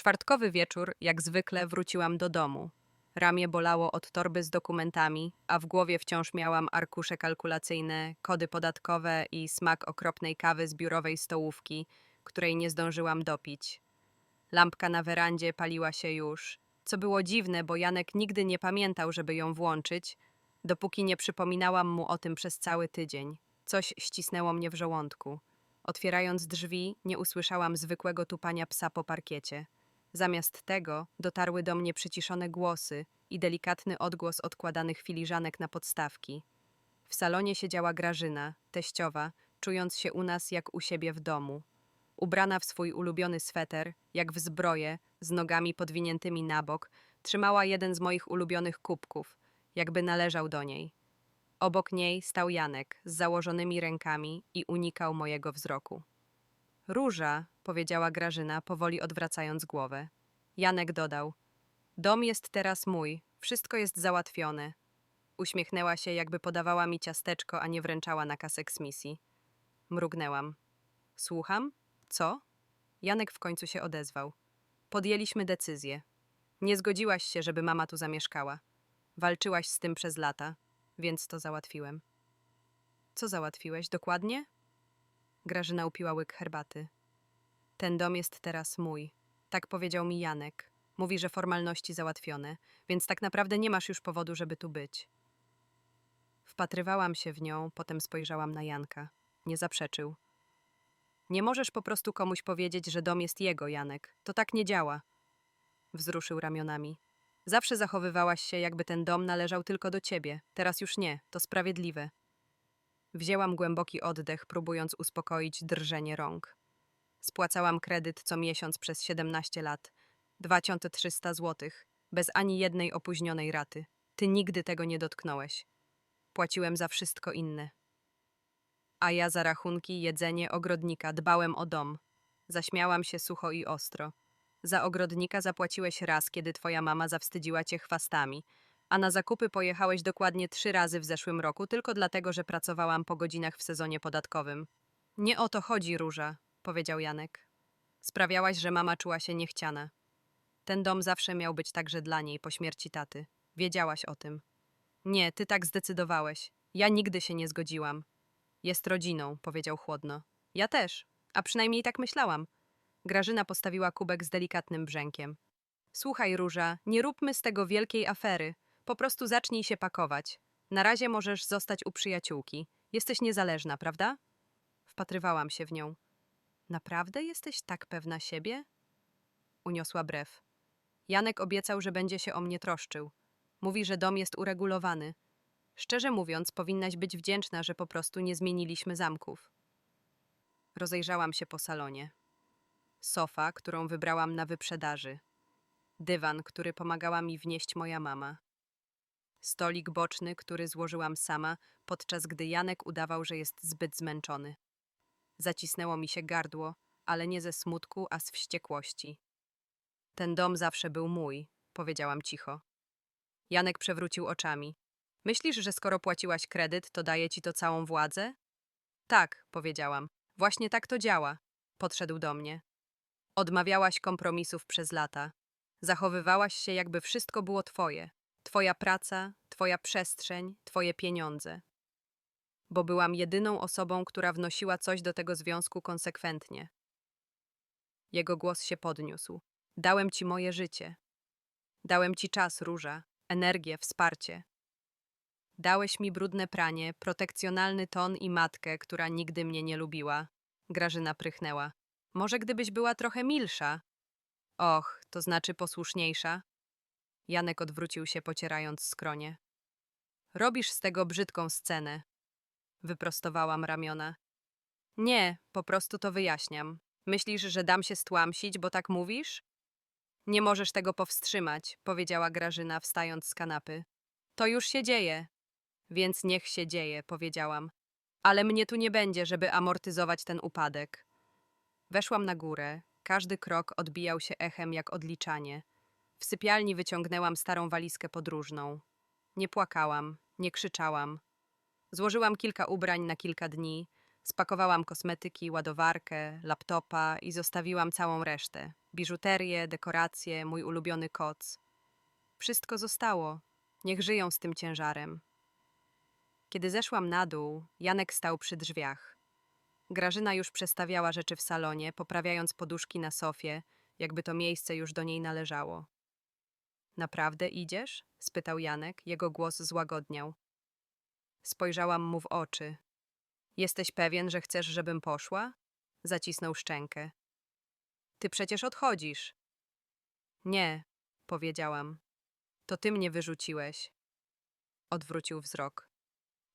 czwartkowy wieczór, jak zwykle, wróciłam do domu. Ramię bolało od torby z dokumentami, a w głowie wciąż miałam arkusze kalkulacyjne, kody podatkowe i smak okropnej kawy z biurowej stołówki, której nie zdążyłam dopić. Lampka na werandzie paliła się już, co było dziwne, bo Janek nigdy nie pamiętał, żeby ją włączyć, dopóki nie przypominałam mu o tym przez cały tydzień. Coś ścisnęło mnie w żołądku. Otwierając drzwi, nie usłyszałam zwykłego tupania psa po parkiecie. Zamiast tego dotarły do mnie przyciszone głosy i delikatny odgłos odkładanych filiżanek na podstawki. W salonie siedziała Grażyna, teściowa, czując się u nas jak u siebie w domu. Ubrana w swój ulubiony sweter, jak w zbroję, z nogami podwiniętymi na bok, trzymała jeden z moich ulubionych kubków, jakby należał do niej. Obok niej stał Janek z założonymi rękami i unikał mojego wzroku. Róża, powiedziała Grażyna, powoli odwracając głowę. Janek dodał: Dom jest teraz mój, wszystko jest załatwione. Uśmiechnęła się, jakby podawała mi ciasteczko, a nie wręczała nakaz eksmisji. Mrugnęłam. Słucham? Co? Janek w końcu się odezwał. Podjęliśmy decyzję. Nie zgodziłaś się, żeby mama tu zamieszkała. Walczyłaś z tym przez lata, więc to załatwiłem. Co załatwiłeś dokładnie? Grażyna upiła łyk herbaty. Ten dom jest teraz mój. Tak powiedział mi Janek. Mówi, że formalności załatwione, więc tak naprawdę nie masz już powodu, żeby tu być. Wpatrywałam się w nią, potem spojrzałam na Janka. Nie zaprzeczył. Nie możesz po prostu komuś powiedzieć, że dom jest jego, Janek. To tak nie działa. Wzruszył ramionami. Zawsze zachowywałaś się, jakby ten dom należał tylko do ciebie. Teraz już nie. To sprawiedliwe. Wzięłam głęboki oddech, próbując uspokoić drżenie rąk. Spłacałam kredyt co miesiąc przez 17 lat. 2300 złotych, bez ani jednej opóźnionej raty. Ty nigdy tego nie dotknąłeś. Płaciłem za wszystko inne. A ja za rachunki, jedzenie, ogrodnika dbałem o dom. Zaśmiałam się sucho i ostro. Za ogrodnika zapłaciłeś raz, kiedy twoja mama zawstydziła cię chwastami, a na zakupy pojechałeś dokładnie trzy razy w zeszłym roku tylko dlatego, że pracowałam po godzinach w sezonie podatkowym. Nie o to chodzi, Róża, powiedział Janek. Sprawiałaś, że mama czuła się niechciana. Ten dom zawsze miał być także dla niej po śmierci taty. Wiedziałaś o tym. Nie, ty tak zdecydowałeś. Ja nigdy się nie zgodziłam. Jest rodziną, powiedział chłodno. Ja też, a przynajmniej tak myślałam. Grażyna postawiła kubek z delikatnym brzękiem. Słuchaj, Róża, nie róbmy z tego wielkiej afery. Po prostu zacznij się pakować. Na razie możesz zostać u przyjaciółki. Jesteś niezależna, prawda? Wpatrywałam się w nią. Naprawdę jesteś tak pewna siebie? Uniosła brew. Janek obiecał, że będzie się o mnie troszczył. Mówi, że dom jest uregulowany. Szczerze mówiąc, powinnaś być wdzięczna, że po prostu nie zmieniliśmy zamków. Rozejrzałam się po salonie. Sofa, którą wybrałam na wyprzedaży. Dywan, który pomagała mi wnieść moja mama. Stolik boczny, który złożyłam sama, podczas gdy Janek udawał, że jest zbyt zmęczony. Zacisnęło mi się gardło, ale nie ze smutku, a z wściekłości. Ten dom zawsze był mój, powiedziałam cicho. Janek przewrócił oczami. Myślisz, że skoro płaciłaś kredyt, to daje ci to całą władzę? Tak, powiedziałam. Właśnie tak to działa. Podszedł do mnie. Odmawiałaś kompromisów przez lata. Zachowywałaś się, jakby wszystko było twoje. Twoja praca, twoja przestrzeń, twoje pieniądze. Bo byłam jedyną osobą, która wnosiła coś do tego związku konsekwentnie. Jego głos się podniósł. Dałem ci moje życie. Dałem ci czas, róża, energię, wsparcie. Dałeś mi brudne pranie, protekcjonalny ton i matkę, która nigdy mnie nie lubiła. Grażyna prychnęła. Może gdybyś była trochę milsza? Och, to znaczy posłuszniejsza? Janek odwrócił się, pocierając skronie. Robisz z tego brzydką scenę. Wyprostowałam ramiona. Nie, po prostu to wyjaśniam. Myślisz, że dam się stłamsić, bo tak mówisz? Nie możesz tego powstrzymać, powiedziała Grażyna, wstając z kanapy. To już się dzieje. Więc niech się dzieje, powiedziałam. Ale mnie tu nie będzie, żeby amortyzować ten upadek. Weszłam na górę. Każdy krok odbijał się echem jak odliczanie. W sypialni wyciągnęłam starą walizkę podróżną. Nie płakałam, nie krzyczałam. Złożyłam kilka ubrań na kilka dni, Spakowałam kosmetyki, ładowarkę, laptopa i zostawiłam całą resztę. Biżuterię, dekoracje, mój ulubiony koc. Wszystko zostało. Niech żyją z tym ciężarem. Kiedy zeszłam na dół, Janek stał przy drzwiach. Grażyna już przestawiała rzeczy w salonie, poprawiając poduszki na sofie, jakby to miejsce już do niej należało. Naprawdę idziesz? spytał Janek, jego głos złagodniał. Spojrzałam mu w oczy. Jesteś pewien, że chcesz, żebym poszła? Zacisnął szczękę. Ty przecież odchodzisz. Nie, powiedziałam. To ty mnie wyrzuciłeś. Odwrócił wzrok.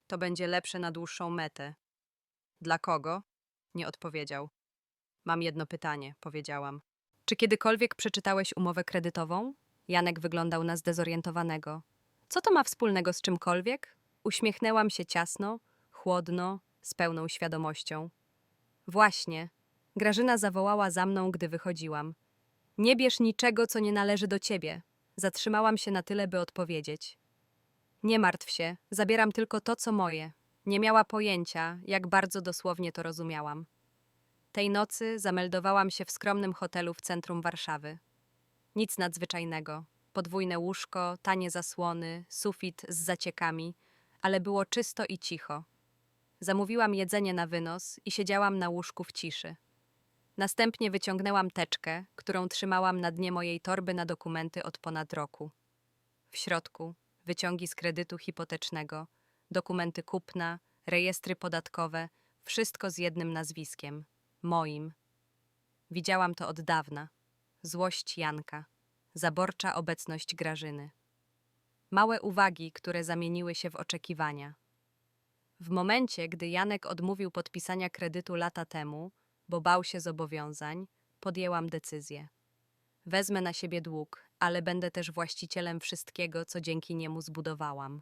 To będzie lepsze na dłuższą metę. Dla kogo? Nie odpowiedział. Mam jedno pytanie, powiedziałam. Czy kiedykolwiek przeczytałeś umowę kredytową? Janek wyglądał na zdezorientowanego. Co to ma wspólnego z czymkolwiek? Uśmiechnęłam się ciasno, chłodno, z pełną świadomością. Właśnie. Grażyna zawołała za mną, gdy wychodziłam. Nie bierz niczego, co nie należy do ciebie. Zatrzymałam się na tyle, by odpowiedzieć. Nie martw się, zabieram tylko to, co moje. Nie miała pojęcia, jak bardzo dosłownie to rozumiałam. Tej nocy zameldowałam się w skromnym hotelu w centrum Warszawy. Nic nadzwyczajnego. Podwójne łóżko, tanie zasłony, sufit z zaciekami, ale było czysto i cicho. Zamówiłam jedzenie na wynos i siedziałam na łóżku w ciszy. Następnie wyciągnęłam teczkę, którą trzymałam na dnie mojej torby na dokumenty od ponad roku. W środku wyciągi z kredytu hipotecznego, dokumenty kupna, rejestry podatkowe, wszystko z jednym nazwiskiem moim. Widziałam to od dawna. Złość Janka, zaborcza obecność Grażyny. Małe uwagi, które zamieniły się w oczekiwania. W momencie, gdy Janek odmówił podpisania kredytu lata temu, bo bał się zobowiązań, podjęłam decyzję. Wezmę na siebie dług, ale będę też właścicielem wszystkiego, co dzięki niemu zbudowałam.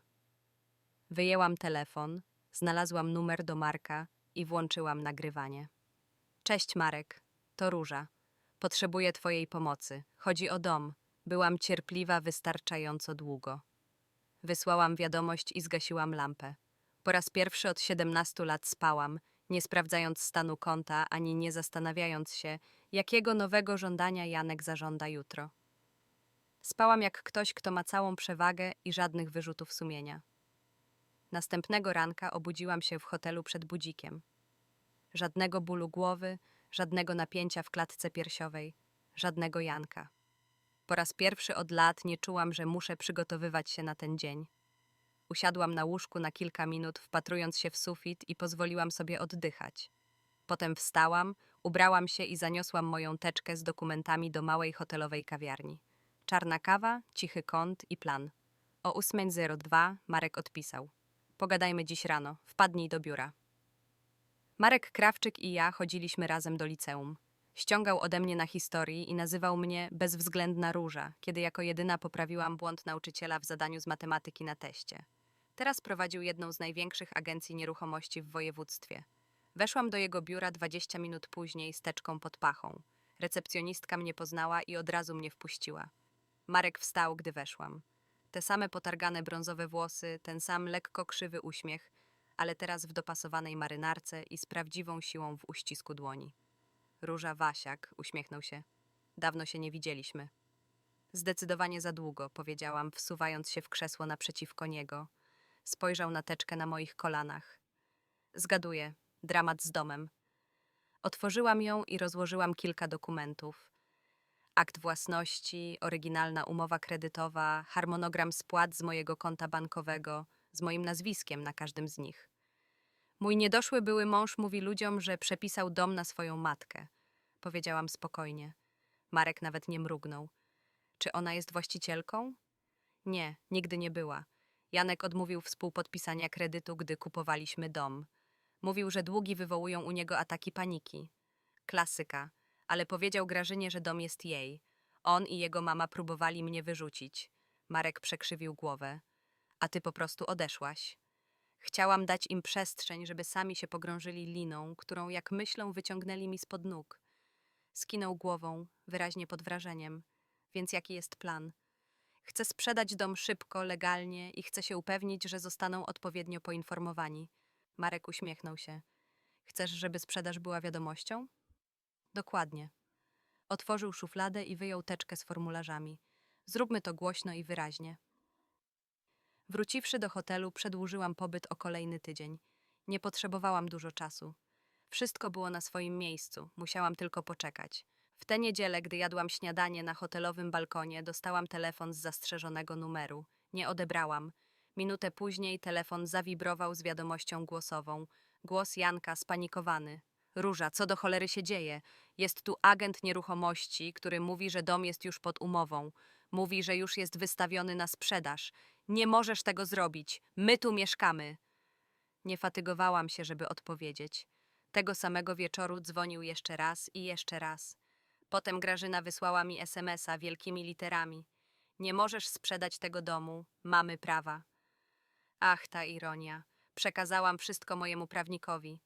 Wyjęłam telefon, znalazłam numer do Marka i włączyłam nagrywanie. Cześć Marek, to Róża. Potrzebuję Twojej pomocy. Chodzi o dom. Byłam cierpliwa wystarczająco długo. Wysłałam wiadomość i zgasiłam lampę. Po raz pierwszy od 17 lat spałam, nie sprawdzając stanu konta ani nie zastanawiając się, jakiego nowego żądania Janek zażąda jutro. Spałam jak ktoś, kto ma całą przewagę i żadnych wyrzutów sumienia. Następnego ranka obudziłam się w hotelu przed budzikiem. Żadnego bólu głowy, żadnego napięcia w klatce piersiowej, żadnego Janka. Po raz pierwszy od lat nie czułam, że muszę przygotowywać się na ten dzień. Usiadłam na łóżku na kilka minut, wpatrując się w sufit i pozwoliłam sobie oddychać. Potem wstałam, ubrałam się i zaniosłam moją teczkę z dokumentami do małej hotelowej kawiarni. Czarna kawa, cichy kąt i plan. O 8.02 Marek odpisał. Pogadajmy dziś rano, wpadnij do biura. Marek Krawczyk i ja chodziliśmy razem do liceum. Ściągał ode mnie na historii i nazywał mnie bezwzględna róża, kiedy jako jedyna poprawiłam błąd nauczyciela w zadaniu z matematyki na teście. Teraz prowadził jedną z największych agencji nieruchomości w województwie. Weszłam do jego biura 20 minut później z teczką pod pachą. Recepcjonistka mnie poznała i od razu mnie wpuściła. Marek wstał, gdy weszłam. Te same potargane brązowe włosy, ten sam lekko krzywy uśmiech, ale teraz w dopasowanej marynarce i z prawdziwą siłą w uścisku dłoni. Róża Wasiak uśmiechnął się. Dawno się nie widzieliśmy. Zdecydowanie za długo, powiedziałam, wsuwając się w krzesło naprzeciwko niego. Spojrzał na teczkę na moich kolanach. Zgaduję, dramat z domem. Otworzyłam ją i rozłożyłam kilka dokumentów. Akt własności, oryginalna umowa kredytowa, harmonogram spłat z mojego konta bankowego, z moim nazwiskiem na każdym z nich. Mój niedoszły były mąż mówi ludziom, że przepisał dom na swoją matkę. Powiedziałam spokojnie. Marek nawet nie mrugnął. Czy ona jest właścicielką? Nie, nigdy nie była. Janek odmówił współpodpisania kredytu, gdy kupowaliśmy dom. Mówił, że długi wywołują u niego ataki paniki. Klasyka, ale powiedział Grażynie, że dom jest jej. On i jego mama próbowali mnie wyrzucić. Marek przekrzywił głowę. A ty po prostu odeszłaś. Chciałam dać im przestrzeń, żeby sami się pogrążyli liną, którą, jak myślą, wyciągnęli mi spod nóg. Skinął głową, wyraźnie pod wrażeniem. Więc jaki jest plan? Chcę sprzedać dom szybko, legalnie i chcę się upewnić, że zostaną odpowiednio poinformowani. Marek uśmiechnął się. Chcesz, żeby sprzedaż była wiadomością? Dokładnie. Otworzył szufladę i wyjął teczkę z formularzami. Zróbmy to głośno i wyraźnie. Wróciwszy do hotelu, przedłużyłam pobyt o kolejny tydzień. Nie potrzebowałam dużo czasu. Wszystko było na swoim miejscu, musiałam tylko poczekać. W tę niedzielę, gdy jadłam śniadanie na hotelowym balkonie, dostałam telefon z zastrzeżonego numeru. Nie odebrałam. Minutę później telefon zawibrował z wiadomością głosową. Głos Janka spanikowany. Róża, co do cholery się dzieje? Jest tu agent nieruchomości, który mówi, że dom jest już pod umową. Mówi, że już jest wystawiony na sprzedaż. Nie możesz tego zrobić. My tu mieszkamy. Nie fatygowałam się, żeby odpowiedzieć. Tego samego wieczoru dzwonił jeszcze raz i jeszcze raz. Potem Grażyna wysłała mi SMS-a wielkimi literami. Nie możesz sprzedać tego domu, mamy prawa. Ach, ta ironia. Przekazałam wszystko mojemu prawnikowi.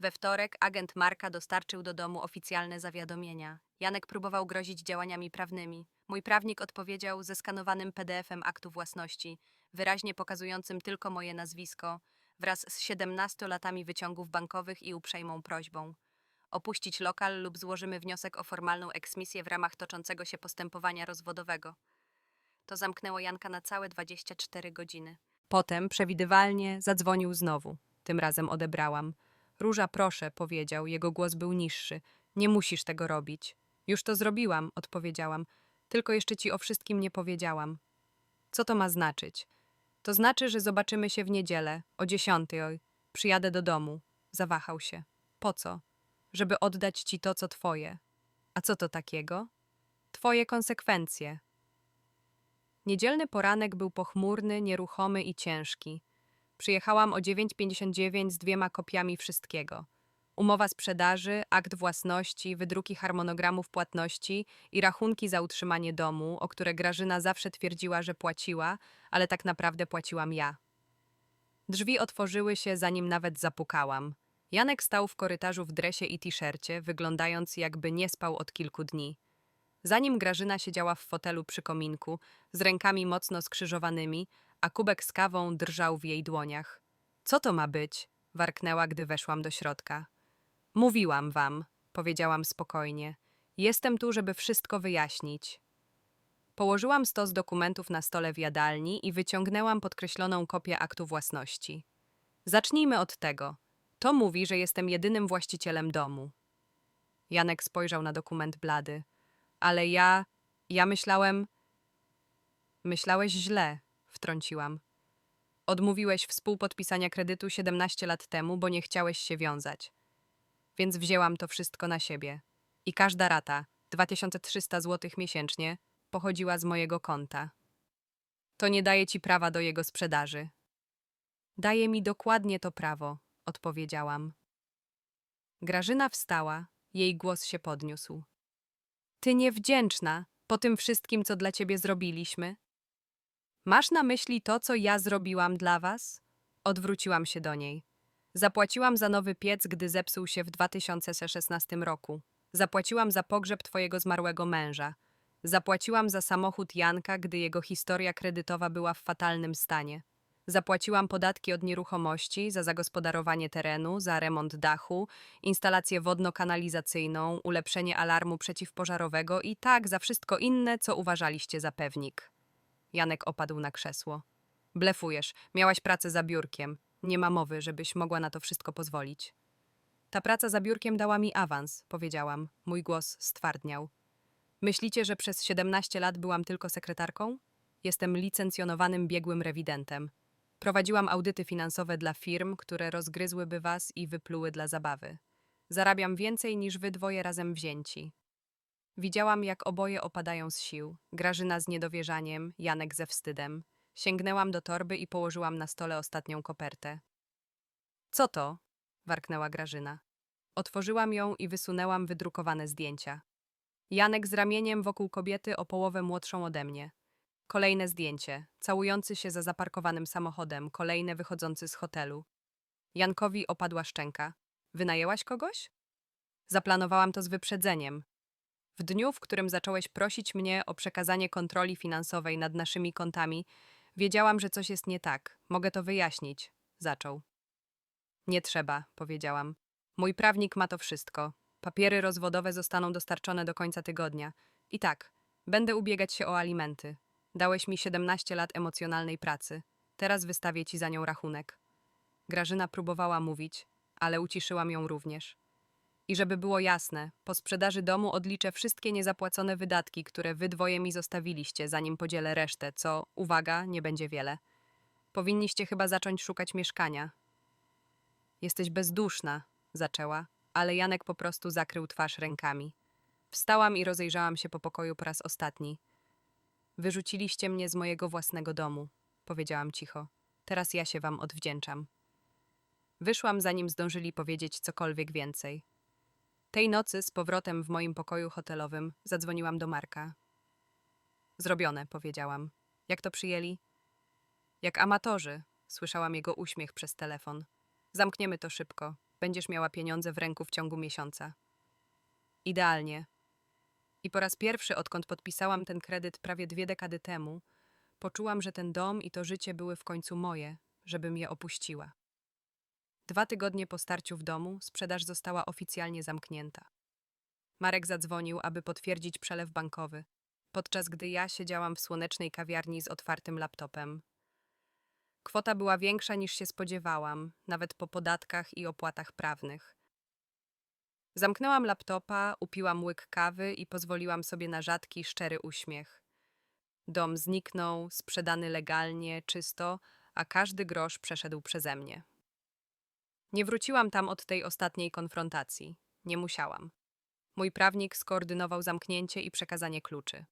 We wtorek agent Marka dostarczył do domu oficjalne zawiadomienia. Janek próbował grozić działaniami prawnymi. Mój prawnik odpowiedział zeskanowanym PDF-em aktu własności, wyraźnie pokazującym tylko moje nazwisko, wraz z 17 latami wyciągów bankowych i uprzejmą prośbą. Opuścić lokal lub złożymy wniosek o formalną eksmisję w ramach toczącego się postępowania rozwodowego. To zamknęło Janka na całe 24 godziny. Potem, przewidywalnie, zadzwonił znowu. Tym razem odebrałam. Róża, proszę, powiedział, jego głos był niższy. Nie musisz tego robić. Już to zrobiłam, odpowiedziałam. Tylko jeszcze ci o wszystkim nie powiedziałam. Co to ma znaczyć? To znaczy, że zobaczymy się w niedzielę, o dziesiątej. Przyjadę do domu. Zawahał się. Po co? Żeby oddać ci to, co twoje. A co to takiego? Twoje konsekwencje. Niedzielny poranek był pochmurny, nieruchomy i ciężki. Przyjechałam o 9.59 z dwiema kopiami wszystkiego. Umowa sprzedaży, akt własności, wydruki harmonogramów płatności i rachunki za utrzymanie domu, o które Grażyna zawsze twierdziła, że płaciła, ale tak naprawdę płaciłam ja. Drzwi otworzyły się, zanim nawet zapukałam. Janek stał w korytarzu w dresie i t-shircie, wyglądając jakby nie spał od kilku dni. Zanim Grażyna siedziała w fotelu przy kominku, z rękami mocno skrzyżowanymi, a kubek z kawą drżał w jej dłoniach. Co to ma być? warknęła, gdy weszłam do środka. Mówiłam wam, powiedziałam spokojnie. Jestem tu, żeby wszystko wyjaśnić. Położyłam stos dokumentów na stole w jadalni i wyciągnęłam podkreśloną kopię aktu własności. Zacznijmy od tego. To mówi, że jestem jedynym właścicielem domu. Janek spojrzał na dokument blady. Ale ja. ja myślałem. Myślałeś źle, wtrąciłam. Odmówiłeś współpodpisania kredytu 17 lat temu, bo nie chciałeś się wiązać. Więc wzięłam to wszystko na siebie. I każda rata, 2300 zł miesięcznie, pochodziła z mojego konta. To nie daje ci prawa do jego sprzedaży. Daje mi dokładnie to prawo, odpowiedziałam. Grażyna wstała, jej głos się podniósł. Ty niewdzięczna po tym wszystkim, co dla ciebie zrobiliśmy. Masz na myśli to, co ja zrobiłam dla was? Odwróciłam się do niej. Zapłaciłam za nowy piec, gdy zepsuł się w 2016 roku. Zapłaciłam za pogrzeb twojego zmarłego męża. Zapłaciłam za samochód Janka, gdy jego historia kredytowa była w fatalnym stanie. Zapłaciłam podatki od nieruchomości za zagospodarowanie terenu, za remont dachu, instalację wodno-kanalizacyjną, ulepszenie alarmu przeciwpożarowego i tak za wszystko inne, co uważaliście za pewnik. Janek opadł na krzesło. Blefujesz, miałaś pracę za biurkiem. Nie ma mowy, żebyś mogła na to wszystko pozwolić. Ta praca za biurkiem dała mi awans, powiedziałam. Mój głos stwardniał. Myślicie, że przez 17 lat byłam tylko sekretarką? Jestem licencjonowanym biegłym rewidentem. Prowadziłam audyty finansowe dla firm, które rozgryzłyby was i wypluły dla zabawy. Zarabiam więcej niż wy dwoje razem wzięci. Widziałam, jak oboje opadają z sił. Grażyna z niedowierzaniem, Janek ze wstydem. Sięgnęłam do torby i położyłam na stole ostatnią kopertę. Co to? warknęła Grażyna. Otworzyłam ją i wysunęłam wydrukowane zdjęcia. Janek z ramieniem wokół kobiety o połowę młodszą ode mnie. Kolejne zdjęcie, całujący się za zaparkowanym samochodem, kolejne wychodzący z hotelu. Jankowi opadła szczęka. Wynajęłaś kogoś? Zaplanowałam to z wyprzedzeniem. W dniu, w którym zacząłeś prosić mnie o przekazanie kontroli finansowej nad naszymi kontami, wiedziałam, że coś jest nie tak. Mogę to wyjaśnić. Zaczął. Nie trzeba, powiedziałam. Mój prawnik ma to wszystko. Papiery rozwodowe zostaną dostarczone do końca tygodnia. I tak, będę ubiegać się o alimenty. Dałeś mi 17 lat emocjonalnej pracy. Teraz wystawię ci za nią rachunek. Grażyna próbowała mówić, ale uciszyłam ją również. I żeby było jasne, po sprzedaży domu odliczę wszystkie niezapłacone wydatki, które wy dwoje mi zostawiliście, zanim podzielę resztę, co, uwaga, nie będzie wiele. Powinniście chyba zacząć szukać mieszkania. Jesteś bezduszna, zaczęła, ale Janek po prostu zakrył twarz rękami. Wstałam i rozejrzałam się po pokoju po raz ostatni. Wyrzuciliście mnie z mojego własnego domu, powiedziałam cicho. Teraz ja się wam odwdzięczam. Wyszłam, zanim zdążyli powiedzieć cokolwiek więcej. Tej nocy z powrotem w moim pokoju hotelowym zadzwoniłam do Marka. Zrobione, powiedziałam. Jak to przyjęli? Jak amatorzy, słyszałam jego uśmiech przez telefon. Zamkniemy to szybko. Będziesz miała pieniądze w ręku w ciągu miesiąca. Idealnie. I po raz pierwszy, odkąd podpisałam ten kredyt prawie dwie dekady temu, poczułam, że ten dom i to życie były w końcu moje, żebym je opuściła. Dwa tygodnie po starciu w domu sprzedaż została oficjalnie zamknięta. Marek zadzwonił, aby potwierdzić przelew bankowy, podczas gdy ja siedziałam w słonecznej kawiarni z otwartym laptopem. Kwota była większa niż się spodziewałam, nawet po podatkach i opłatach prawnych. Zamknęłam laptopa, upiłam łyk kawy i pozwoliłam sobie na rzadki, szczery uśmiech. Dom zniknął, sprzedany legalnie, czysto, a każdy grosz przeszedł przeze mnie. Nie wróciłam tam od tej ostatniej konfrontacji. Nie musiałam. Mój prawnik skoordynował zamknięcie i przekazanie kluczy.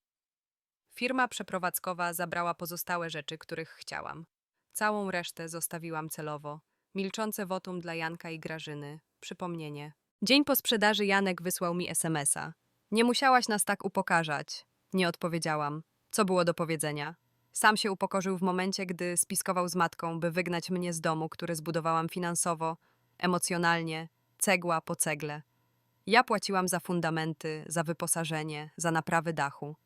Firma przeprowadzkowa zabrała pozostałe rzeczy, których chciałam. Całą resztę zostawiłam celowo. Milczące wotum dla Janka i Grażyny. Przypomnienie. Dzień po sprzedaży Janek wysłał mi SMS-a. Nie musiałaś nas tak upokarzać. Nie odpowiedziałam. Co było do powiedzenia? Sam się upokorzył w momencie, gdy spiskował z matką, by wygnać mnie z domu, który zbudowałam finansowo, emocjonalnie, cegła po cegle. Ja płaciłam za fundamenty, za wyposażenie, za naprawy dachu.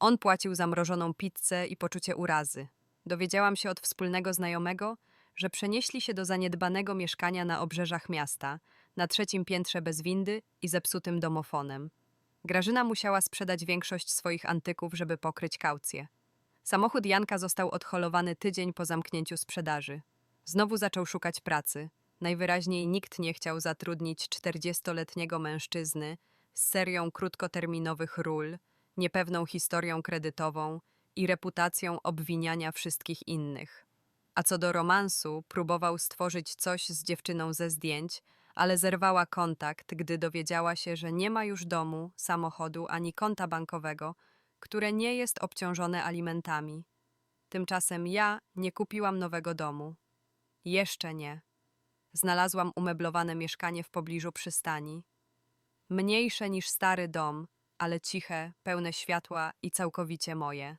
On płacił za mrożoną pizzę i poczucie urazy. Dowiedziałam się od wspólnego znajomego, że przenieśli się do zaniedbanego mieszkania na obrzeżach miasta, na trzecim piętrze bez windy i zepsutym domofonem. Grażyna musiała sprzedać większość swoich antyków, żeby pokryć kaucję. Samochód Janka został odholowany tydzień po zamknięciu sprzedaży. Znowu zaczął szukać pracy. Najwyraźniej nikt nie chciał zatrudnić 40-letniego mężczyzny z serią krótkoterminowych ról, niepewną historią kredytową i reputacją obwiniania wszystkich innych. A co do romansu, próbował stworzyć coś z dziewczyną ze zdjęć, ale zerwała kontakt, gdy dowiedziała się, że nie ma już domu, samochodu ani konta bankowego, które nie jest obciążone alimentami. Tymczasem ja nie kupiłam nowego domu. Jeszcze nie. Znalazłam umeblowane mieszkanie w pobliżu przystani. Mniejsze niż stary dom, ale ciche, pełne światła i całkowicie moje.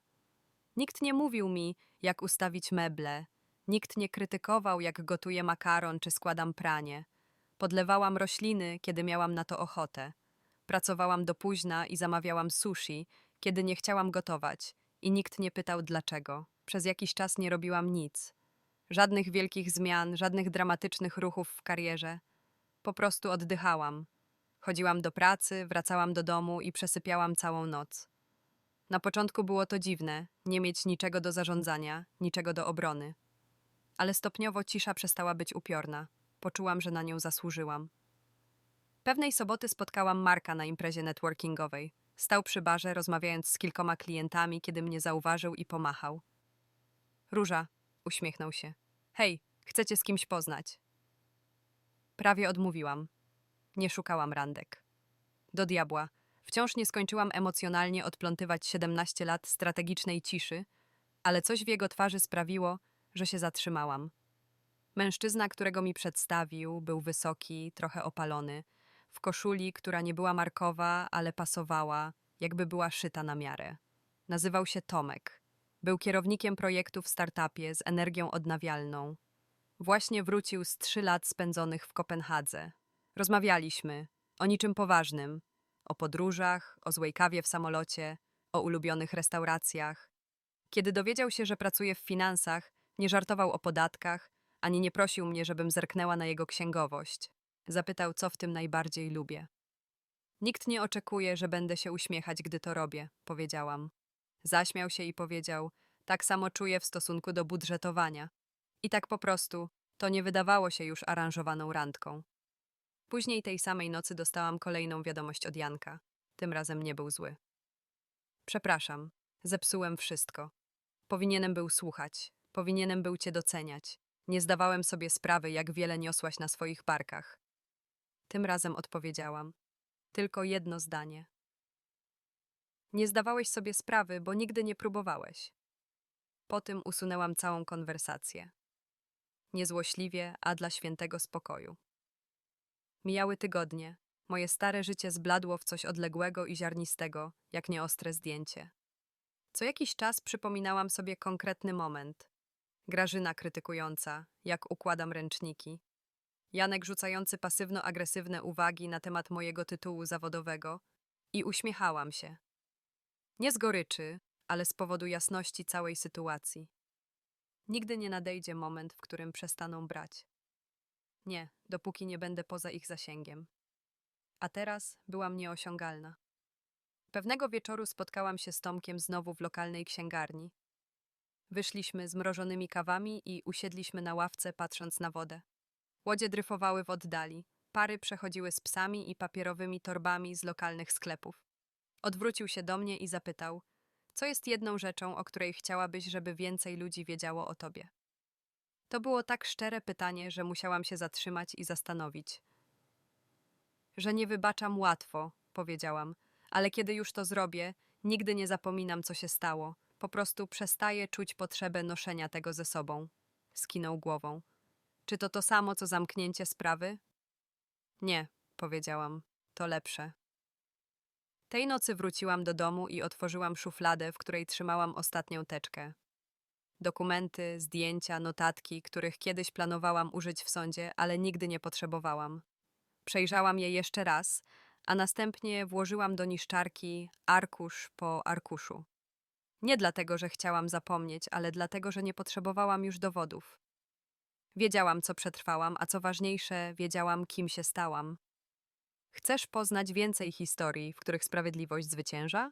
Nikt nie mówił mi, jak ustawić meble. Nikt nie krytykował, jak gotuję makaron czy składam pranie. Podlewałam rośliny, kiedy miałam na to ochotę. Pracowałam do późna i zamawiałam sushi, kiedy nie chciałam gotować i nikt nie pytał dlaczego. Przez jakiś czas nie robiłam nic. Żadnych wielkich zmian, żadnych dramatycznych ruchów w karierze. Po prostu oddychałam. Chodziłam do pracy, wracałam do domu i przesypiałam całą noc. Na początku było to dziwne, nie mieć niczego do zarządzania, niczego do obrony. Ale stopniowo cisza przestała być upiorna. Poczułam, że na nią zasłużyłam. Pewnej soboty spotkałam Marka na imprezie networkingowej. Stał przy barze, rozmawiając z kilkoma klientami, kiedy mnie zauważył i pomachał. Róża, uśmiechnął się. Hej, chcecie z kimś poznać? Prawie odmówiłam. Nie szukałam randek. Do diabła. Wciąż nie skończyłam emocjonalnie odplątywać 17 lat strategicznej ciszy, ale coś w jego twarzy sprawiło, że się zatrzymałam. Mężczyzna, którego mi przedstawił, był wysoki, trochę opalony, w koszuli, która nie była markowa, ale pasowała, jakby była szyta na miarę. Nazywał się Tomek. Był kierownikiem projektu w startupie z energią odnawialną. Właśnie wrócił z trzy lat spędzonych w Kopenhadze. Rozmawialiśmy o niczym poważnym, o podróżach, o złej kawie w samolocie, o ulubionych restauracjach. Kiedy dowiedział się, że pracuję w finansach, nie żartował o podatkach, ani nie prosił mnie, żebym zerknęła na jego księgowość. Zapytał, co w tym najbardziej lubię. Nikt nie oczekuje, że będę się uśmiechać, gdy to robię, powiedziałam. Zaśmiał się i powiedział, tak samo czuję w stosunku do budżetowania. I tak po prostu, to nie wydawało się już aranżowaną randką. Później tej samej nocy dostałam kolejną wiadomość od Janka. Tym razem nie był zły. Przepraszam, zepsułem wszystko. Powinienem był słuchać, powinienem był cię doceniać. Nie zdawałem sobie sprawy, jak wiele niosłaś na swoich barkach. Tym razem odpowiedziałam. Tylko jedno zdanie. Nie zdawałeś sobie sprawy, bo nigdy nie próbowałeś. Po tym usunęłam całą konwersację. Niezłośliwie, a dla świętego spokoju. Mijały tygodnie. Moje stare życie zbladło w coś odległego i ziarnistego, jak nieostre zdjęcie. Co jakiś czas przypominałam sobie konkretny moment. Grażyna krytykująca, jak układam ręczniki. Janek rzucający pasywno-agresywne uwagi na temat mojego tytułu zawodowego i uśmiechałam się. Nie z goryczy, ale z powodu jasności całej sytuacji. Nigdy nie nadejdzie moment, w którym przestaną brać. Nie, dopóki nie będę poza ich zasięgiem. A teraz byłam nieosiągalna. Pewnego wieczoru spotkałam się z Tomkiem znowu w lokalnej księgarni. Wyszliśmy z mrożonymi kawami i usiedliśmy na ławce, patrząc na wodę. Łodzie dryfowały w oddali, pary przechodziły z psami i papierowymi torbami z lokalnych sklepów. Odwrócił się do mnie i zapytał: Co jest jedną rzeczą, o której chciałabyś, żeby więcej ludzi wiedziało o tobie? To było tak szczere pytanie, że musiałam się zatrzymać i zastanowić. Że nie wybaczam łatwo, powiedziałam, ale kiedy już to zrobię, nigdy nie zapominam, co się stało. Po prostu przestaję czuć potrzebę noszenia tego ze sobą. Skinął głową. Czy to to samo, co zamknięcie sprawy? Nie, powiedziałam. To lepsze. Tej nocy wróciłam do domu i otworzyłam szufladę, w której trzymałam ostatnią teczkę. Dokumenty, zdjęcia, notatki, których kiedyś planowałam użyć w sądzie, ale nigdy nie potrzebowałam. Przejrzałam je jeszcze raz, a następnie włożyłam do niszczarki arkusz po arkuszu. Nie dlatego, że chciałam zapomnieć, ale dlatego, że nie potrzebowałam już dowodów. Wiedziałam, co przetrwałam, a co ważniejsze, wiedziałam, kim się stałam. Chcesz poznać więcej historii, w których sprawiedliwość zwycięża?